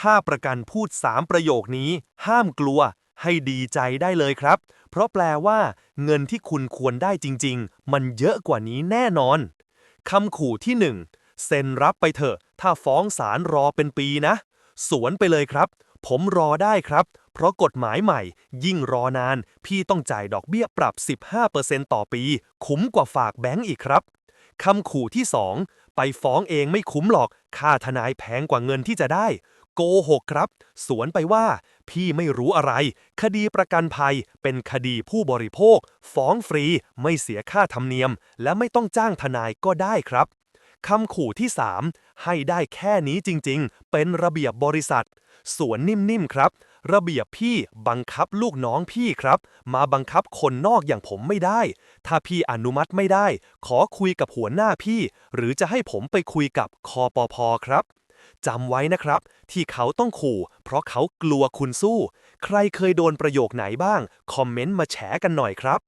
ถ้าประกันพูด 3 ประโยคนี้ ห้ามกลัว ให้ดีใจได้เลยครับ เพราะแปลว่าเงินที่คุณควรได้จริง ๆ มันเยอะกว่านี้แน่นอนคำขู่ที่ 1 เซ็นรับไปเถอะ ถ้าฟ้องศาลรอเป็นปีนะ สวนไปเลยครับ ผมรอได้ครับ เพราะกฎหมายใหม่ ยิ่งรอนาน พี่ต้องจ่ายดอกเบี้ยปรับ 15%ต่อปี คุ้มกว่าฝากแบงก์อีกครับคำขู่ที่ 2 ไปฟ้องเองไม่คุ้มหรอก ค่าทนายแพงกว่าเงินที่จะได้ โกหกครับ สวนไปว่า พี่ไม่รู้อะไร คดีประกันภัยเป็นคดีผู้บริโภค ฟ้องฟรี ไม่เสียค่าธรรมเนียม และไม่ต้องจ้างทนายก็ได้ครับคำขู่ที่ 3 ให้ได้แค่นี้จริง ๆ เป็นระเบียบบริษัท สวนนิ่ม ๆ ครับ ระเบียบพี่บังคับลูกน้องพี่ครับ มาบังคับคนนอกอย่างผมไม่ได้ ถ้าพี่อนุมัติไม่ได้ ขอคุยกับหัวหน้าพี่ หรือจะให้ผมไปคุยกับคอปพครับจำไว้นะครับ ที่เขาต้องขู่ เพราะเขากลัวคุณสู้ ใครเคยโดนประโยคไหนบ้าง คอมเมนต์มาแฉกันหน่อยครับ